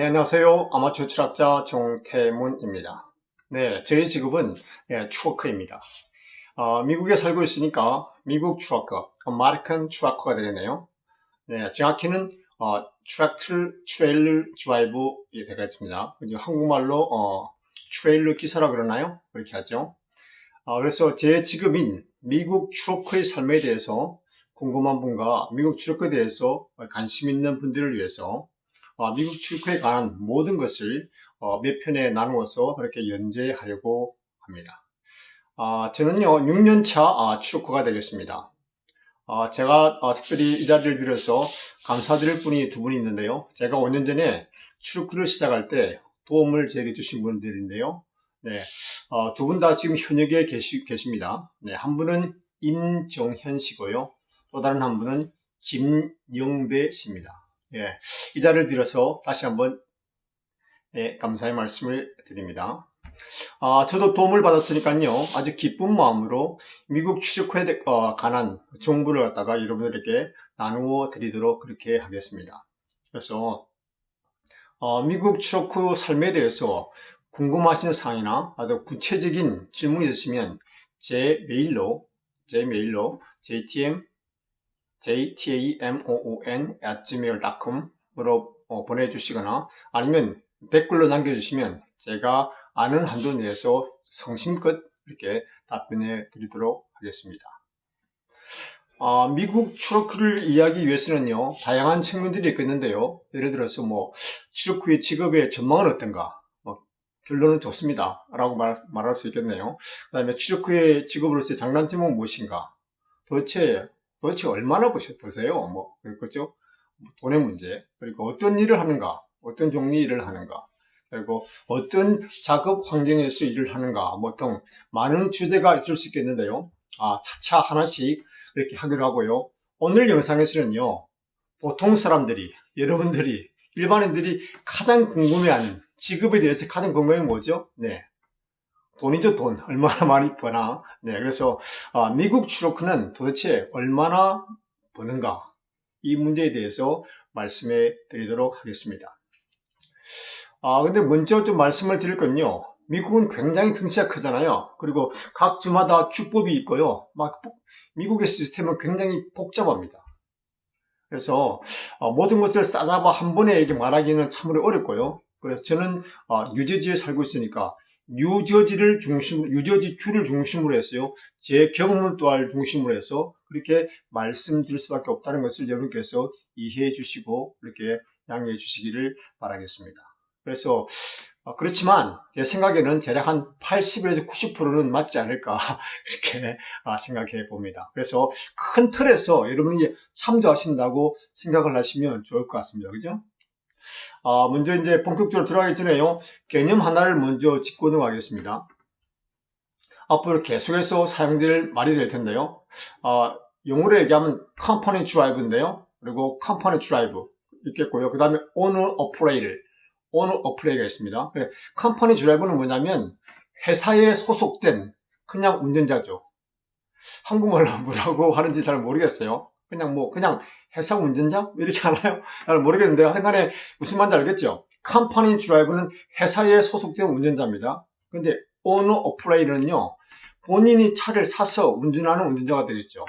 네, 안녕하세요. 아마추어 추락자 정태문입니다. 네, 저희 직업은 네, 추워커입니다. 어, 미국에 살고 있으니까 미국 추워커, 아메리칸 추워커가 되겠네요. 네, 정확히는 어, 트랙트 트레일러 드라이브이 되겠습니다. 한국말로 어, 트레일러 기사라 그러나요? 그렇게 하죠. 어, 그래서 제 직업인 미국 추워커의 삶에 대해서 궁금한 분과 미국 추워커에 대해서 관심 있는 분들을 위해서 어, 미국 출구에 관한 모든 것을 어, 몇 편에 나누어서 그렇게 연재하려고 합니다. 아, 저는요 6년차 출구가 되겠습니다. 어, 제가 특별히 이 자리를 빌어서 감사드릴 분이 두 분이 있는데요. 제가 5년 전에 출구를 시작할 때 도움을 제게 주신 분들인데요. 네, 두 분 다 지금 현역에 계시, 계십니다. 네, 한 분은 임정현 씨고요. 또 다른 한 분은 김영배 씨입니다. 예, 이 자리를 빌어서 다시 한번 예, 감사의 말씀을 드립니다. 아, 저도 도움을 받았으니까요. 아주 기쁜 마음으로 미국 취직후에 어, 관한 정보를 갖다가 여러분들에게 나누어 드리도록 그렇게 하겠습니다. 그래서 어, 미국 취업 후 삶에 대해서 궁금하신 사항이나 아주 구체적인 질문이 있으시면 제 메일로 제 메일로 jtm jtamoon gmail.com으로 어, 보내주시거나 아니면 댓글로 남겨주시면 제가 아는 한도 내에서 성심껏 이렇게 답변해 드리도록 하겠습니다. 아, 미국 추로크를 이해하기 위해서는요, 다양한 측면들이 있겠는데요. 예를 들어서 뭐, 추록 후의 직업의 전망은 어떤가? 뭐, 결론은 좋습니다. 라고 말, 말할 수 있겠네요. 그 다음에 추록 후의 직업으로서의 장단점은 무엇인가? 도대체 도대체 얼마나 보세요? 뭐, 그렇죠? 돈의 문제. 그리고 어떤 일을 하는가? 어떤 종류의 일을 하는가? 그리고 어떤 작업 환경에서 일을 하는가? 뭐등 많은 주제가 있을 수 있겠는데요. 아, 차차 하나씩 이렇게 하기로 하고요. 오늘 영상에서는요, 보통 사람들이, 여러분들이, 일반인들이 가장 궁금해하는 직업에 대해서 가장 궁금해 뭐죠? 네. 돈이죠, 돈. 얼마나 많이 버나. 네, 그래서 아, 미국 추로크는 도대체 얼마나 버는가? 이 문제에 대해서 말씀해 드리도록 하겠습니다. 아, 근데 먼저 좀 말씀을 드릴 건요. 미국은 굉장히 등치가 크잖아요. 그리고 각 주마다 주법이 있고요. 막 미국의 시스템은 굉장히 복잡합니다. 그래서 어, 모든 것을 싸잡아 한 번에 이게 말하기는 참으로 어렵고요. 그래서 저는 어, 뉴저지에 살고 있으니까 뉴저지를 중심, 뉴저지 주를 중심으로 해서요. 제 경험을 또한 중심으로 해서 그렇게 말씀드릴 수밖에 없다는 것을 여러분께서 이해해 주시고 이렇게 양해해 주시기를 바라겠습니다. 그래서 어, 그렇지만 제 생각에는 대략 한 80에서 90%는 맞지 않을까 이렇게 아, 생각해 봅니다. 그래서 큰 틀에서 여러분이 참조하신다고 생각을 하시면 좋을 것 같습니다. 그죠? 아, 먼저 이제 본격적으로 들어가기 전에요. 개념 하나를 먼저 짚고 넘어가겠습니다. 앞으로 계속해서 사용될 말이 될 텐데요. 아, 영어로 얘기하면 컴퍼니 드라이브인데요. 그리고 컴퍼니 드라이브 있겠고요. 그 다음에 오너 어프레이를 오너 어프레이가 있습니다. 컴퍼니 드라이브는 뭐냐면 회사에 소속된 그냥 운전자죠. 한국말로 뭐라고 하는지 잘 모르겠어요. 그냥 뭐 그냥 회사 운전자? 이렇게 하나요? 잘 모르겠는데 하여간에 무슨 말인지 알겠죠? 컴퍼니 드라이브는 회사에 소속된 운전자입니다. 근데 오너 오프레이는요 본인이 차를 사서 운전하는 운전자가 되겠죠.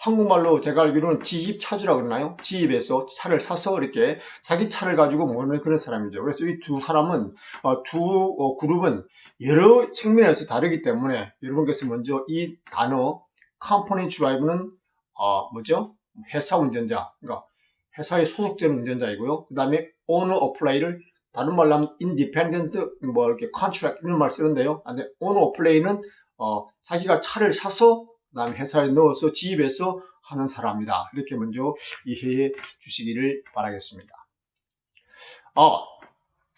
한국말로 제가 알기로는 지입 차주라 그러나요? 지입에서 차를 사서 이렇게 자기 차를 가지고 모는 그런 사람이죠. 그래서 이 두 사람은 어, 두 어, 그룹은 여러 측면에서 다르기 때문에 여러분께서 먼저 이 단어 컴퍼니 드라이브는 어, 뭐죠? 회사 운전자, 그러니까 회사에 소속된 운전자이고요. 그 다음에 오너 어플라이를 다른 말로 하면 인디펜던트 뭐 이렇게 컨트랙 이런 말 쓰는데요. 근데 오너 어플레이는 어, 자기가 차를 사서 그 다음에 회사에 넣어서 지입해서 하는 사람이다. 이렇게 먼저 이해해 주시기를 바라겠습니다. 어,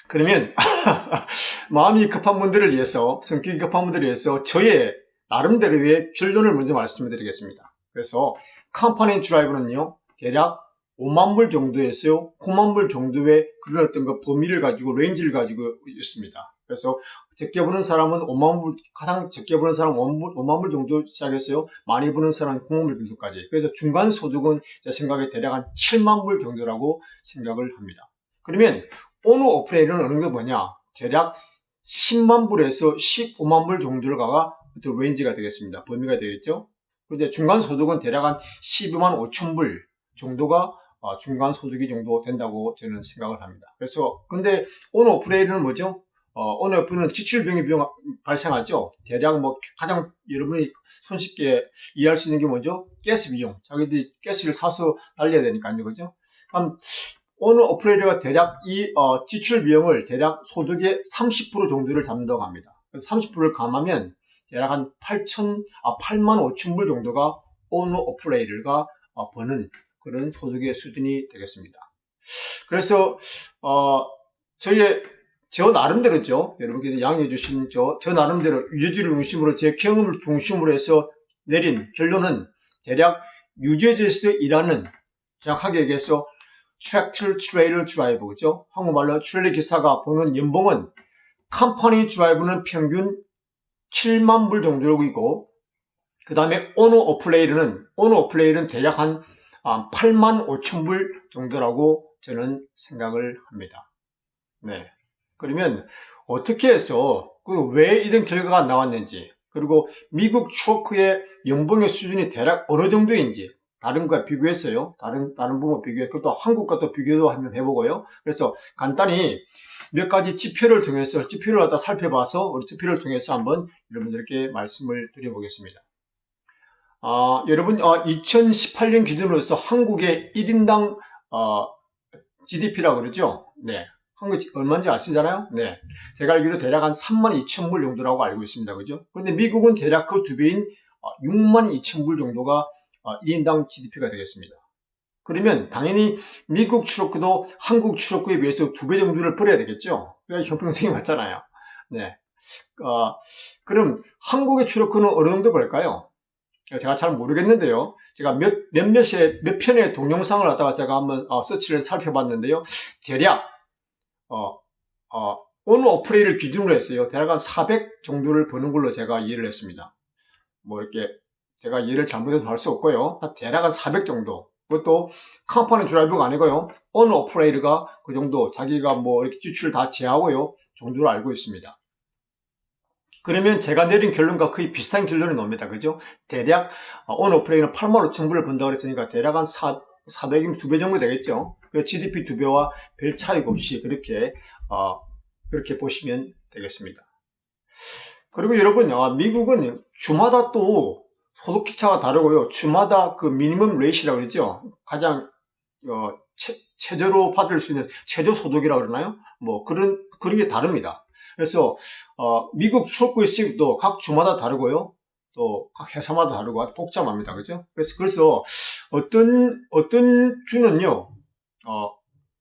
그러면 마음이 급한 분들을 위해서 성격이 급한 분들을 위해서 저의 나름대로의 결론을 먼저 말씀해 드리겠습니다. 그래서 컴퍼니 드라이브는요, 대략 5만 불 정도에서 9만 불 정도의 그런 어떤 그 범위를 가지고 레인지를 가지고 있습니다. 그래서 적게 버는 사람은 5만 불, 가장 적게 버는 사람은 5만 불 정도 시작했어요. 많이 버는 사람은 9만 불 정도까지. 그래서 중간 소득은 제 생각에 대략 한 7만 불 정도라고 생각을 합니다. 그러면 오너 어플레이는 어느 게 뭐냐? 대략 10만 불에서 15만 불 정도가 또 레인지가 되겠습니다. 범위가 되겠죠? 근데 중간 소득은 대략 한 12만 5천 불 정도가 어, 중간 소득이 정도 된다고 저는 생각을 합니다. 그래서 근데 오너 어플레이는 뭐죠? 어, 오너 어플은 지출 병이 비용 발생하죠. 대략 뭐 가장 여러분이 손쉽게 이해할 수 있는 게 뭐죠? 가스 비용. 자기들이 가스를 사서 달려야 되니까요, 그죠? 그럼 오너 어플레이가 대략 이 어, 지출 비용을 대략 소득의 30% 정도를 잡는다고 합니다. 그래서 30%를 감하면 대략 한 8천, 아, 8만 5천 불 정도가 오너 어플레이가 어, 버는 그런 소득의 수준이 되겠습니다. 그래서 어, 저의 저 나름대로죠. 여러분께서 양해해 주신 저, 저 나름대로 유저지를 중심으로 제 경험을 중심으로 해서 내린 결론은 대략 유저지에서 일하는 정확하게 얘기해서 트랙터 트레일러 드라이버 그죠? 한국말로 트레일러 기사가 보는 연봉은 컴퍼니 드라이브는 평균 7만 불 정도이고 그 다음에 오너 어플레이르는 오너 어플레이르는 대략 한 8만 5천 불 정도라고 저는 생각을 합니다. 네. 그러면 어떻게 해서 그왜 이런 결과가 나왔는지 그리고 미국 추워크의 연봉의 수준이 대략 어느 정도인지 다른 거와 비교했어요. 다른 다른 부분 비교해 그것도 한국과 또 비교도 한번 해보고요. 그래서 간단히 몇 가지 지표를 통해서 지표를 갖다 살펴봐서 우리 지표를 통해서 한번 여러분들께 말씀을 드려보겠습니다. 아, 여러분 어, 2018년 기준으로서 한국의 1인당 어, GDP라고 그러죠. 네. 한국 얼마인지 아시잖아요? 네. 제가 알기로 대략 한 3만 2천 불 정도라고 알고 있습니다. 그죠? 그런데 미국은 대략 그 두 배인 6만 2천 불 정도가 1인당 GDP가 되겠습니다. 그러면 당연히 미국 출업구도 한국 출업구에 비해서 두 배 정도를 벌어야 되겠죠? 그래야 형평성이 맞잖아요. 네. 어, 그럼 한국의 출업구는 어느 정도 벌까요? 제가 잘 모르겠는데요. 제가 몇, 몇몇의, 몇 편의 동영상을 갖다가 제가 한번 어, 서치를 살펴봤는데요. 대략, 어, 어, 어느 어플레이를 기준으로 했어요. 대략 한 400 정도를 버는 걸로 제가 이해를 했습니다. 뭐 이렇게, 제가 이해를 잘못해서 할 수 없고요. 대략 한 400 정도. 그것도 컴퍼니 드라이브가 아니고요. 어느 어플레이가 그 정도, 자기가 뭐 이렇게 지출을 다 제하고요. 정도로 알고 있습니다. 그러면 제가 내린 결론과 거의 비슷한 결론이 나옵니다. 그죠? 대략 오늘 오프레이는 8만 5천 불을 번다고 그랬으니까 대략 한 4, 400이면 2배 정도 되겠죠. GDP 2배와 별 차이가 없이 그렇게 어, 그렇게 보시면 되겠습니다. 그리고 여러분 아, 미국은 주마다 또 소득 기차가 다르고요. 주마다 그 미니멈 레이시라고 그러죠. 가장 어, 최, 저로 받을 수 있는 최저 소득이라고 그러나요? 뭐 그런 그런 게 다릅니다. 그래서 어, 미국 출국의 수입도 각 주마다 다르고요. 또 각 회사마다 다르고 복잡합니다. 그죠? 그래서 그래서 어떤 어떤 주는요. 어,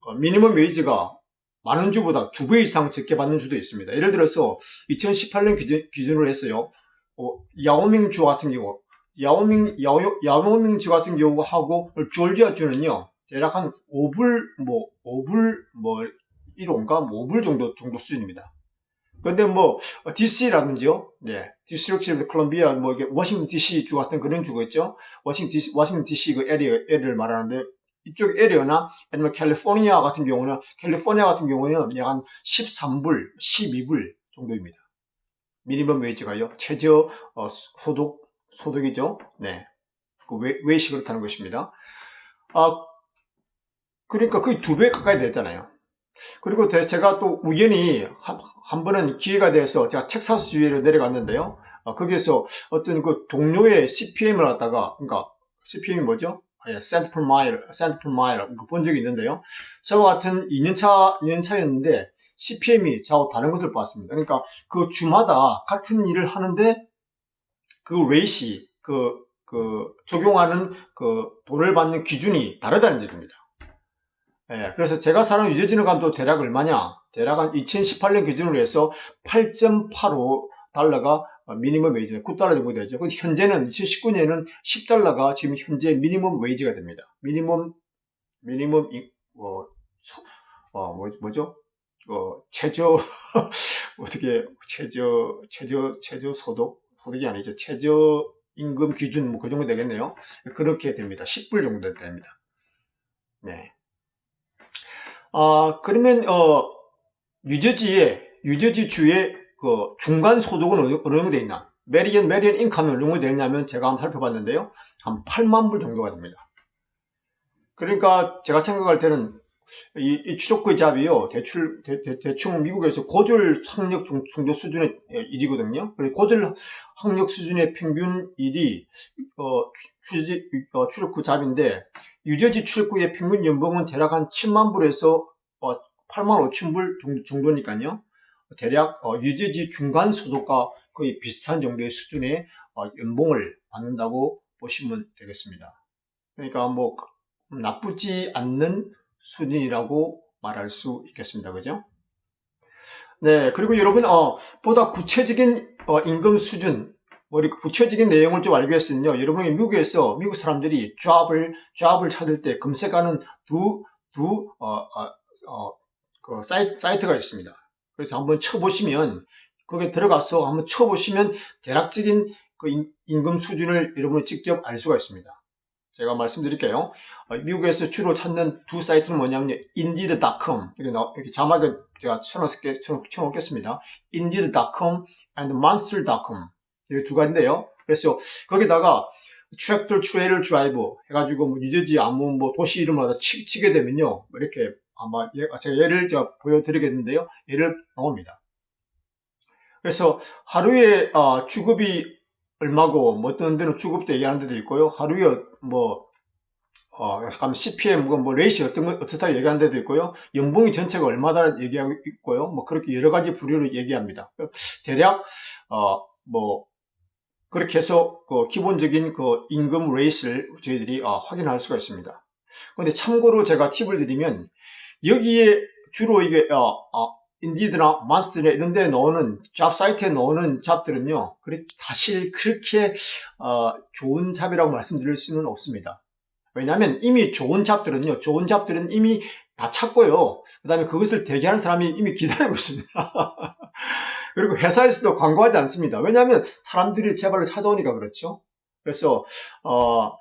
어 미니멈 웨이지가 많은 주보다 두 배 이상 적게 받는 주도 있습니다. 예를 들어서 2018년 기준, 으로 했어요. 어, 야오밍 주 같은 경우, 야오밍, 야오, 야오밍 주 같은 경우하고 조지아 주는요, 대략 한 5불, 뭐, 5불, 뭐, 1호인가? 뭐 5불 정도, 정도 수준입니다. 근데 뭐 DC라든지요, 네, 디스트릭트 콜롬비아, 뭐 이게 워싱턴 DC 주 같은 그런 주가 있죠. 워싱턴 DC, 워싱턴 DC 그 에리어, 에리를 말하는데 이쪽 에리어나 아니면 캘리포니아 같은 경우는 캘리포니아 같은 경우는 약한 13불, 12불 정도입니다. 미니멈 웨이지가요. 최저 어, 소득 소득이죠. 네, 그 웨, 웨이시 그렇다는 것입니다. 아 그러니까 거의 두 배 가까이 됐잖아요. 그리고 제가 또 우연히 한, 한 번은 기회가 돼서 제가 텍사스 주에로 내려갔는데요. 어, 거기에서 어떤 그 동료의 CPM을 갖다가, 그러니까 CPM이 뭐죠? 예, cent per mile, cent per mile 본 적이 있는데요. 저와 같은 2년차, 2년차였는데 CPM이 저하고 다른 것을 봤습니다. 그러니까 그 주마다 같은 일을 하는데 그 레이시, 그, 그 적용하는 그 돈을 받는 기준이 다르다는 얘기입니다. 예, 그래서 제가 사는 유저지능 감도 대략 얼마냐? 대략 한 2018년 기준으로 해서 8.85 달러가 미니멈 웨이지는 9달러 정도 되죠. 근데 현재는 2019년에는 10달러가 지금 현재 미니멈 웨이지가 됩니다. 미니멈 미니멈 어, 어 뭐, 뭐죠? 어, 최저 어떻게 최저 최저 최저 소득 소득이 아니죠. 최저 임금 기준 뭐 그 정도 되겠네요. 그렇게 됩니다. 10불 정도 됩니다. 네. 아, 그러면, 어, 뉴저지에, 뉴저지 주의 그 중간 소득은 어느, 어느 정도 돼 있나? 메리언, 메리언 인컴이 어느 정도 되냐면 제가 한번 살펴봤는데요. 한 8만 불 정도가 됩니다. 그러니까 제가 생각할 때는 이, 이 추적구의 잡이요, 대출, 대, 충 미국에서 고졸 학력 중- 정도 수준의 일이거든요. 그리고 고졸 학력 수준의 평균 일이, 어, 추, 어, 출입구 잡인데, 유저지 출입구의 평균 연봉은 대략 한 7만 불에서 어, 8만 5천 불 정도, 정도니까요. 대략 어, 유저지 중간 소득과 거의 비슷한 정도의 수준의 어, 연봉을 받는다고 보시면 되겠습니다. 그러니까 뭐 나쁘지 않는 수준이라고 말할 수 있겠습니다. 그죠? 네, 그리고 여러분, 어, 보다 구체적인 어, 임금 수준, 뭐 이렇게 구체적인 내용을 좀 알기 위해서는요, 여러분이 미국에서, 미국 사람들이 잡을, 잡을 찾을 때 검색하는 두, 두, 어, 어, 어, 그 사이트, 사이트가 있습니다. 그래서 한번 쳐보시면, 거기에 들어가서 한번 쳐보시면 대략적인 그 임- 임금 수준을 여러분이 직접 알 수가 있습니다. 제가 말씀드릴게요. 어, 미국에서 주로 찾는 두 사이트는 뭐냐면 indeed.com 여기, 나, 자막을 제가 쳐놓을게, 쳐놓겠습니다. indeed.com and monster.com 여기 두 가지인데요. 그래서 거기다가 트랙터 트레일러 드라이버 해가지고 뭐 뉴저지 아무 뭐 도시 이름마다 치, 치게 되면요 뭐 이렇게 아마 예, 제가 예를 제가 보여드리겠는데요. 예를 나옵니다. 그래서 하루에 어, 주급이 얼마고 뭐 어떤 데는 주급도 얘기하는 데도 있고요. 하루에 뭐 어, 약간 CPM, 뭐, 뭐, 레이시 어떤 거, 어떻다 얘기하는 데도 있고요. 연봉이 전체가 얼마다 얘기하고 있고요. 뭐, 그렇게 여러 가지 부류로 얘기합니다. 대략, 어, 뭐, 그렇게 해서, 그, 기본적인 그 임금 레이스를 저희들이 어, 확인할 수가 있습니다. 근데 참고로 제가 팁을 드리면, 여기에 주로 이게, 어, 어, 인디드나 마스터나 이런 데 넣는, 잡 사이트에 넣는 잡들은요, 사실 그렇게, 어, 좋은 잡이라고 말씀드릴 수는 없습니다. 왜냐하면 이미 좋은 잡들은요, 좋은 잡들은 이미 다 찾고요. 그 다음에 그것을 대기하는 사람이 이미 기다리고 있습니다. 그리고 회사에서도 광고하지 않습니다. 왜냐하면 사람들이 제발로 찾아오니까 그렇죠. 그래서, 어,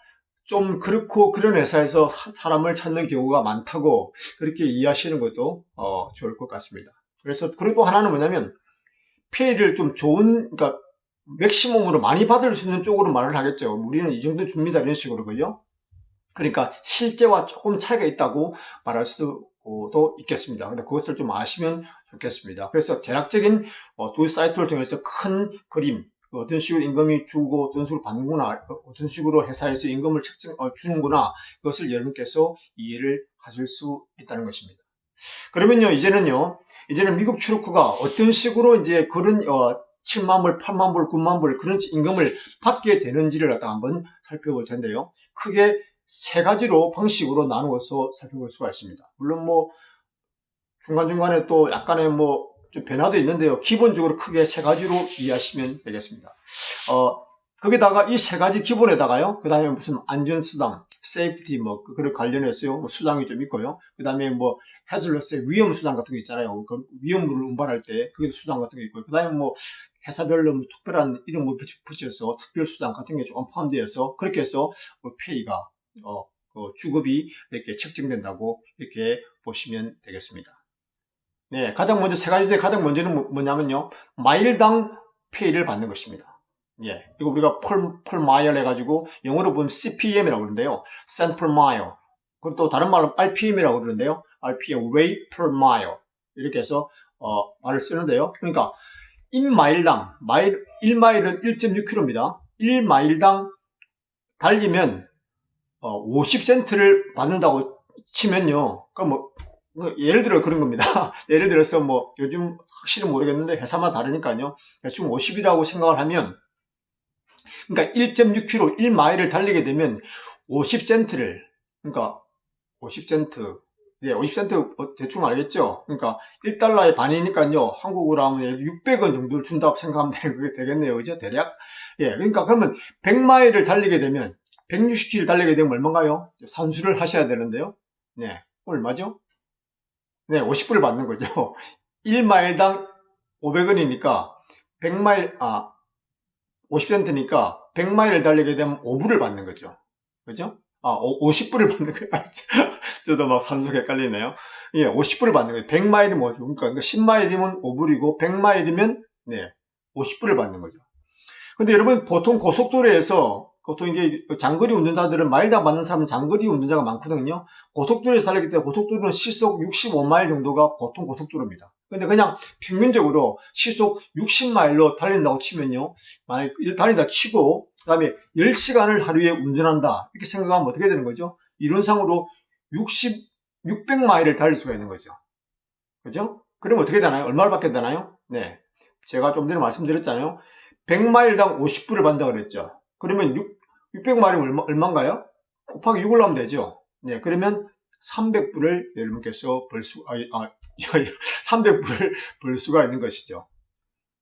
좀 그렇고 그런 회사에서 사- 사람을 찾는 경우가 많다고 그렇게 이해하시는 것도, 어, 좋을 것 같습니다. 그래서, 그리고 또 하나는 뭐냐면, 페이를 좀 좋은, 그러니까, 맥시멈으로 많이 받을 수 있는 쪽으로 말을 하겠죠. 우리는 이 정도 줍니다. 이런 식으로군요. 그러니까 실제와 조금 차이가 있다고 말할 수도 있겠습니다. 근데 그것을 좀 아시면 좋겠습니다. 그래서 대략적인 어, 두 사이트를 통해서 큰 그림, 어떤 식으로 임금이 주고 어떤 식으로 받는구나, 어떤 식으로 회사에서 임금을 책정, 어, 주는구나, 그것을 여러분께서 이해를 하실 수 있다는 것입니다. 그러면요, 이제는요, 이제는 미국 출입구가 어떤 식으로 이제 그런, 어, 7만 불, 8만 불, 9만 불, 그런 임금을 받게 되는지를 한번 살펴볼 텐데요. 크게 세 가지로 방식으로 나누어서 살펴볼 수가 있습니다. 물론 뭐 중간중간에 또 약간의 뭐 좀 변화도 있는데요. 기본적으로 크게 세 가지로 이해하시면 되겠습니다. 어, 거기다가 이 세 가지 기본에다가요. 그 다음에 무슨 안전수당, 세이프티 뭐 그런 관련해서요. 뭐 수당이 좀 있고요. 그 다음에 뭐 해즐러스의 위험 수당 같은 거 있잖아요. 그 위험물을 운반할 때 그게 수당 같은 게 있고요. 그 다음에 뭐 회사별로 뭐 특별한 이름을 붙여- 붙여서 특별 수당 같은 게 조금 포함되어서 그렇게 해서 뭐 페이가 어, 그 주급이 이렇게 책정된다고 이렇게 보시면 되겠습니다. 네, 가장 먼저 세 가지 중에 가장 먼저는 뭐- 뭐냐면요, 마일당 페이를 받는 것입니다. 예, 이거 우리가 폴, 폴 마일 해가지고 영어로 보면 CPM이라고 그러는데요, cent per mile. 그리고 또 다른 말로 RPM이라고 그러는데요, RPM, rate per mile. 이렇게 해서 어, 말을 쓰는데요. 그러니까 1마일당, 마일, 1마일은 1.6km입니다. 1마일당 달리면 어, 50센트를 받는다고 치면요. 그럼 뭐, 뭐 예를 들어 그런 겁니다. 예를 들어서 뭐 요즘 확실히 모르겠는데 회사마다 다르니까요. 대충 50이라고 생각을 하면 그러니까 1.6km 1마일을 달리게 되면 50센트를 그러니까 50센트 예, 50센트 어, 대충 알겠죠? 그러니까 1달러의 반이니까요. 한국으로 하면 600원 정도를 준다고 생각하면 되겠네요. 그죠? 대략. 예, 그러니까 그러면 100마일을 달리게 되면 160km 달리게 되면 얼마인가요? 산수를 하셔야 되는데요. 네, 얼마죠? 네, 50불을 받는 거죠. 1마일당 500원이니까 100마일, 아, 50센트니까 100마일을 달리게 되면 5불을 받는 거죠. 그죠? 아, 50불을 받는 거예요. 저도 막 산수 헷갈리네요. 예, 50불을 받는 거예요. 100마일이 뭐죠? 그러니까 10마일이면 5불이고 100마일이면 네, 50불을 받는 거죠. 근데 여러분 보통 고속도로에서 보통 이게 장거리 운전자들은 마일당 받는 사람은 장거리 운전자가 많거든요. 고속도로에서 달리기 때문에 고속도로는 시속 65마일 정도가 보통 고속도로입니다. 근데 그냥 평균적으로 시속 60마일로 달린다고 치면요. 만약 달린다 치고 그 다음에 10시간을 하루에 운전한다. 이렇게 생각하면 어떻게 되는 거죠? 이론상으로 60 600마일을 달릴 수가 있는 거죠. 그죠? 그럼 어떻게 되나요? 얼마를 받게 되나요? 네. 제가 좀 전에 말씀드렸잖아요. 100마일당 50불을 받는다 그랬죠. 그러면 6, 600마일이면 얼마, 얼마인가요? 곱하기 6을 하면 되죠. 네. 그러면 300불을 여러분께서 벌 수, 아, 아 300불을 벌 수가 있는 것이죠.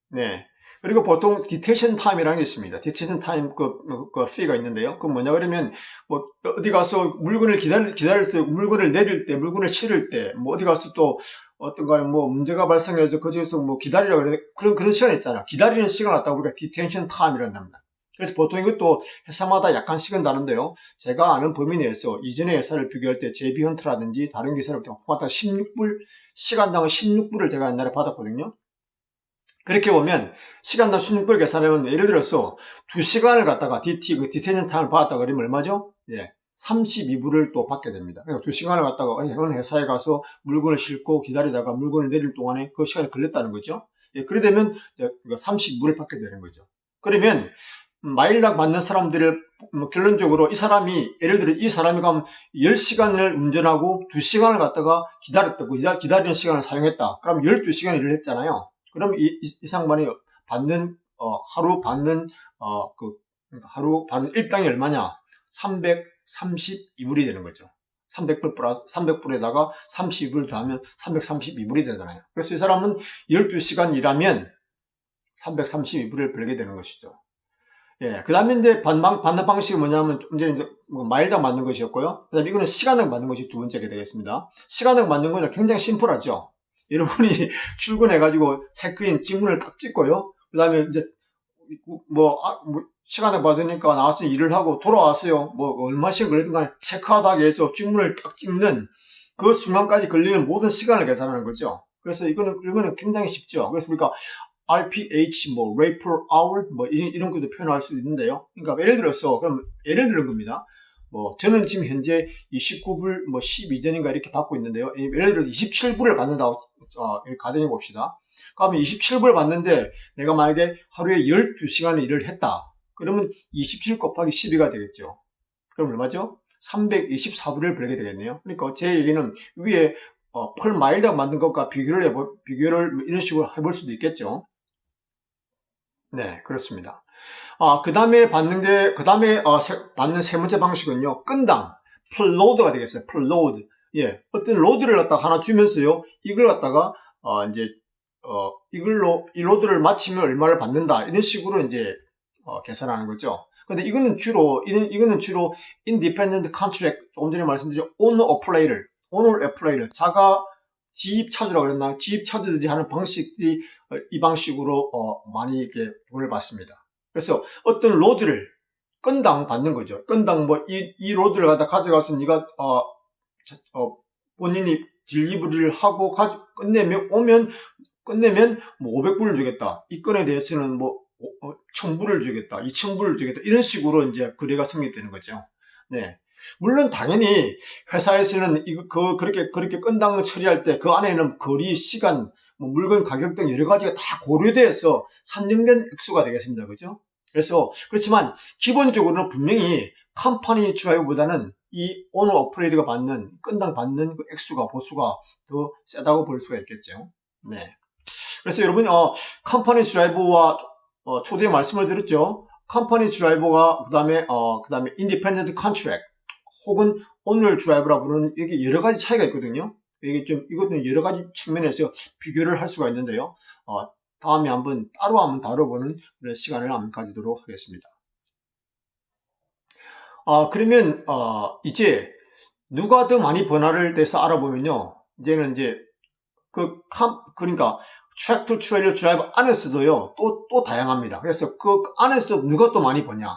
네. 그리고 보통 디테이션 타임이라는 게 있습니다. 디테이션 타임 그, 그, 그 피가 있는데요. 그 뭐냐 그러면 뭐 어디 가서 물건을 기다릴, 기다릴 때, 물건을 내릴 때, 물건을 실을 때, 뭐 어디 가서 또 어떤 거에 뭐 문제가 발생해서 그중에서 뭐 기다리라 그래 그런 그런 시간 있잖아. 기다리는 시간을 갖다가 우리가 디텐션 타임이라고 합니다. 그래서 보통 이것도 회사마다 약간 시간 다른데요. 제가 아는 범위 내에서 이전의 회사를 비교할 때 제비헌트라든지 다른 기사를 갖다 16불 시간당 16불을 제가 옛날에 받았거든요. 그렇게 보면 시간당 16불 계산하면 예를 들어서 2시간을 갖다가 DT, 그 디테이션 타임을 받았다 그러면 얼마죠? 예. 32불을 또 받게 됩니다. 그러니까 2시간을 갖다가 어느 회사에 가서 물건을 싣고 기다리다가 물건을 내릴 동안에 그 시간이 걸렸다는 거죠. 예, 그래 되면 30불을 받게 되는 거죠. 그러면 마일당 받는 사람들을 뭐 결론적으로 이 사람이 예를 들어 이 사람이 그럼 10시간을 운전하고 2시간을 갖다가 기다렸다고 기다리는 시간을 사용했다. 그럼 12시간 일을 했잖아요. 그럼 이, 이 상반이 받는 어, 하루 받는 어, 그 그러니까 하루 받는 일당이 얼마냐? 332불이 되는 거죠. 300불 플러스 300불에다가 30불 더하면 332불이 되잖아요. 그래서 이 사람은 12시간 일하면 332불을 벌게 되는 것이죠. 예, 그 다음에 이제 받는, 받는 방식이 뭐냐면, 이제, 이제 뭐 마일당 받는 것이었고요. 그 다음에 이거는 시간당 받는 것이 두 번째가 되겠습니다. 시간당 받는 거는 굉장히 심플하죠. 여러분이 출근해가지고 체크인 지문을 딱 찍고요. 그 다음에 이제 뭐, 아, 뭐 시간을 받으니까 나와서 일을 하고 돌아왔어요. 뭐 얼마 시간 걸리든 간에 체크하다 해서 지문을 딱 찍는 그 순간까지 걸리는 모든 시간을 계산하는 거죠. 그래서 이거는 이거는 굉장히 쉽죠. 그래서 우리가 RPH, 뭐 rate per hour, 뭐 이런, 이런 것도 표현할 수 있는데요. 그러니까 예를 들어서 그럼 예를 들은 겁니다. 뭐 저는 지금 현재 29불 뭐 12전인가 이렇게 받고 있는데요. 예를 들어서 27불을 받는다고 어, 가정해 봅시다. 그러면 27불 받는데 내가 만약에 하루에 12시간을 일을 했다. 그러면 27 곱하기 12가 되겠죠. 그럼 얼마죠? 324불을 벌게 되겠네요. 그러니까 제 얘기는 위에 어, 펄 마일당 만든 것과 비교를 해볼, 비교를 이런 식으로 해볼 수도 있겠죠. 네, 그렇습니다. 아, 그 다음에 받는 게, 그 다음에 어, 받는 세 번째 방식은요, 끈당, 플로드가 되겠어요. 플로드. 예, 어떤 로드를 갖다가 하나 주면서요, 이걸 갖다가, 어, 이제, 어, 이걸로, 이 로드를 마치면 얼마를 받는다. 이런 식으로 이제, 어, 계산하는 거죠. 근데 이거는 주로, 이건, 이거는 주로 independent contract, 조금 전에 말씀드린 owner operator, owner operator, 자가 지입 차주라고 그랬나? 지입 차주들이 하는 방식이 이 방식으로, 어, 많이 이렇게 돈을 받습니다. 그래서 어떤 로드를 건당 받는 거죠. 건당 뭐이 이 로드를 갖다 가져가서 네가 어, 어 본인이 딜리브리를 하고 가, 끝내면 오면 끝내면 뭐 500불을 주겠다. 이 건에 대해서는 뭐 1000불을 어, 주겠다. 2000불을 주겠다. 이런 식으로 이제 거래가 성립되는 거죠. 네. 물론 당연히 회사에서는 이거 그 그렇게 그렇게 건당 처리할 때 그 안에는 거리 시간 뭐 물건 가격 등 여러 가지가 다 고려돼서 산정된 액수가 되겠습니다. 그죠? 그래서 그렇지만 기본적으로는 분명히 컴퍼니 드라이브보다는 이 오너 어프레이드가 받는 건당 받는 그 액수가 보수가 더 세다고 볼 수가 있겠죠. 네. 그래서 여러분 어 컴퍼니 드라이버와 어, 초대에 말씀을 드렸죠. 컴퍼니 드라이버가 그다음에 어 그다음에 인디펜던트 컨트랙 혹은 오늘 드라이버라 부르는 이게 여러 가지 차이가 있거든요. 이게 좀 이것도 여러 가지 측면에서 비교를 할 수가 있는데요. 어, 다음에 한번 따로 한번 다뤄보는 그런 시간을 한번 가지도록 하겠습니다. 아, 그러면, 어, 이제, 누가 더 많이 번화를 대해서 알아보면요. 이제는 이제, 그, 캄, 그러니까, 트랙 투 트레일러 드라이브 안에서도요, 또, 또 다양합니다. 그래서 그 안에서 누가 또 많이 버냐.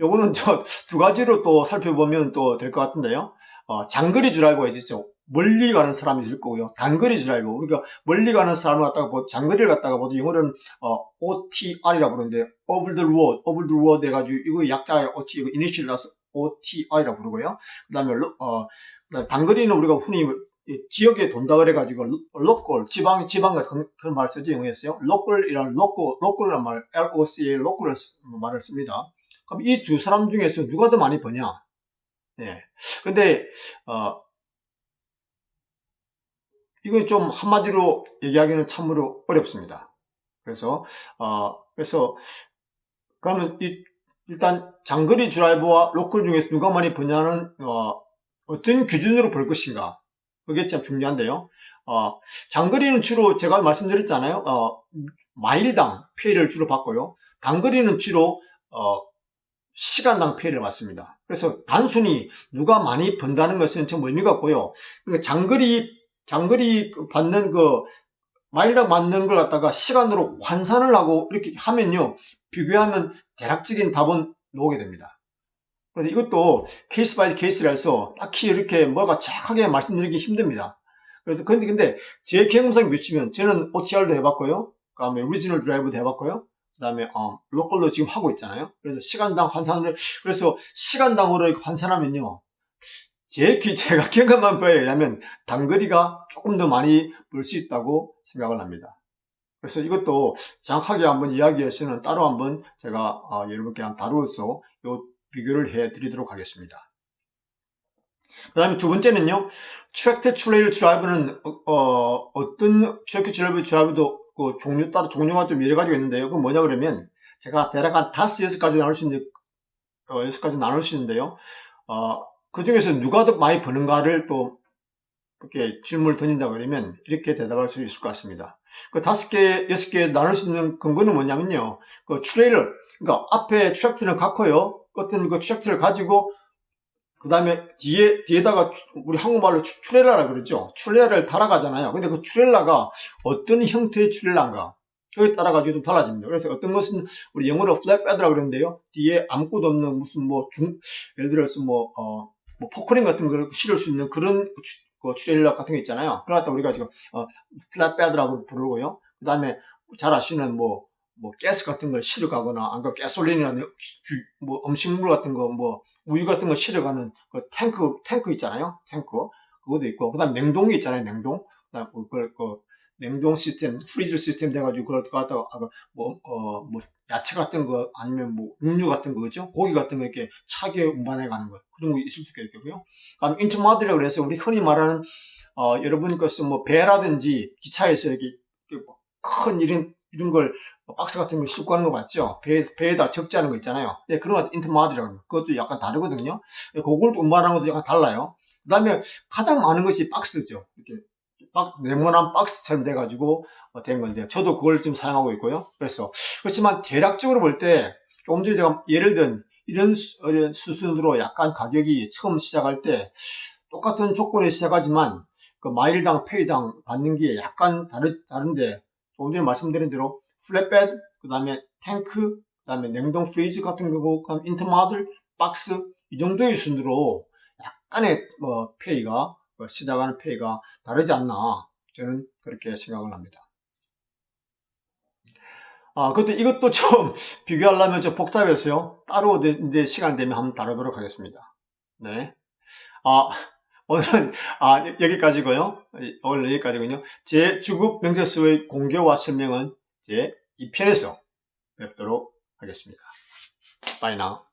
요거는 저 두 가지로 또 살펴보면 또 될 것 같은데요. 어, 장거리 드라이버가 있죠. 멀리 가는 사람이 있을 거고요. 단거리 드라이버. 우리가 멀리 가는 사람을 갖다가, 보- 장거리를 갖다가 보도 영어로는, 어, OTR이라고 그러는데, over the road, over the road 해가지고, 이거 약자가 OT, 이거 이니셜이라서 OTR이라고 부르고요. 그 다음에, 어, 그다음에 단거리는 우리가 흔히 이 지역에 돈다 그래가지고, 로컬, 지방, 지방 같은 그런 말 쓰죠, 영어에서요. 로컬이란, 로컬, 로컬이란 말, LOCA, 로컬을 쓰- 말을 씁니다. 그럼 이 두 사람 중에서 누가 더 많이 버냐? 예. 근데, 어, 이건 좀 한마디로 얘기하기는 참으로 어렵습니다. 그래서, 어, 그래서, 그러면 이, 일단 장거리 드라이버와 로컬 중에서 누가 많이 버냐는, 어, 어떤 기준으로 볼 것인가. 그게 참 중요한데요. 어, 장거리는 주로 제가 말씀드렸잖아요. 어, 마일당 페이를 주로 받고요. 단거리는 주로, 어, 시간당 페이를 받습니다. 그래서 단순히 누가 많이 번다는 것은 좀 의미가 없고요. 그러니까 장거리 장거리 받는 그 마일당 받는 걸 갖다가 시간으로 환산을 하고 이렇게 하면요 비교하면 대략적인 답은 나오게 됩니다. 그래서 이것도 케이스 바이 케이스라서 딱히 이렇게 뭐가 정확하게 말씀드리기 힘듭니다. 그래서 근데 근데 제 경험상 비추면 저는 OTR도 해봤고요, 그 다음에 리지널 드라이브도 해봤고요, 그 다음에 어, 로컬도 지금 하고 있잖아요. 그래서 시간당 환산을 그래서 시간당으로 환산하면요. 제 기- 제가 경험한 바에 의하면 단거리가 조금 더 많이 벌 수 있다고 생각을 합니다. 그래서 이것도 정확하게 한번 이야기해서는 따로 한번 제가 어, 여러분께 한 다루어서 요 비교를 해 드리도록 하겠습니다. 그 다음에 두 번째는요, 트랙트 트레일 드라이브는, 어, 떤 트랙트 트레일 드라이브도 그 종류 따라 종류가 좀 여러 가지가 있는데요. 그건 뭐냐 그러면 제가 대략 한 다섯, 여섯 가지 나눌 수 있는데, 어, 여섯 가지 나눌 수 있는데요. 어, 그 중에서 누가 더 많이 버는가를 또 이렇게 질문을 던진다 그러면 이렇게 대답할 수 있을 것 같습니다. 그 다섯 개, 여섯 개 나눌 수 있는 근거는 뭐냐면요. 그 트레일러, 그러니까 앞에 트랙트는 갖고요. 어떤 그 트랙트를 가지고 그 다음에 뒤에, 뒤에다가 추- 우리 한국말로 추- 트레일러라 그러죠. 트레일러를 달아가잖아요. 근데 그 트레일러가 어떤 형태의 트레일러인가. 여기 따라가지고 좀 달라집니다. 그래서 어떤 것은 우리 영어로 플랫베드라 그러는데요. 뒤에 아무것도 없는 무슨 뭐 중, 예를 들어서 뭐, 어, 뭐 포크링 같은 걸 실을 수 있는 그런 추- 그 트레일러 같은 거 있잖아요. 그걸 갖다 우리가 지금, 어, 플랫베드라고 부르고요. 그 다음에 잘 아시는 뭐, 뭐 가스 같은 걸 실어 가거나 아니면 가솔린이나 뭐 음식물 같은 거 뭐 우유 같은 거 실어가는 그 탱크 탱크 있잖아요. 탱크. 그것도 있고. 그다음 냉동이 있잖아요. 냉동. 그다음 그, 그, 그 냉동 시스템 프리즈 시스템 돼가지고 그걸 갖다가 뭐어 뭐 야채 같은 거 아니면 뭐 육류 같은 거죠 고기 같은 거 이렇게 차게 운반해 가는 거 그런 거 있을 수가 있겠고요 그다음 인터마드라고 그래서 우리 흔히 말하는 어 여러분 것은 뭐 배라든지 기차에서 이렇게 이렇게 뭐큰 이런 이런 걸 박스 같은 걸 싣고 가는 거 맞죠? 배, 배에다 적재하는 거 있잖아요. 네, 그런 거 인터마드라고 합니다. 그것도 약간 다르거든요. 네, 그걸 운반하는 것도 약간 달라요. 그 다음에 가장 많은 것이 박스죠. 이렇게 박, 네모난 박스처럼 돼가지고 어, 된 건데, 저도 그걸 좀 사용하고 있고요. 그래서, 그렇지만 대략적으로 볼 때, 조금 전에 제가 예를 든 이런, 수순으로 약간 가격이 처음 시작할 때, 똑같은 조건에 시작하지만, 그 마일당, 페이당 받는 게 약간 다르, 다른데, 조금 전에 말씀드린 대로, 플랫베드, 그 다음에 탱크, 그 다음에 냉동 프리즈 같은 거고, 그다음 인터마들, 박스 이 정도의 순으로 약간의 뭐 페이가 뭐 시작하는 페이가 다르지 않나 저는 그렇게 생각을 합니다. 아, 그것도 이것도 좀 비교하려면 좀 복잡해서요. 따로 이제 시간 되면 한번 다루도록 하겠습니다. 네. 아, 오늘은 아 여기까지고요. 오늘 여기까지군요. 제 주급 명세서의 공개와 설명은 제 2편에서 뵙도록 하겠습니다. Bye now.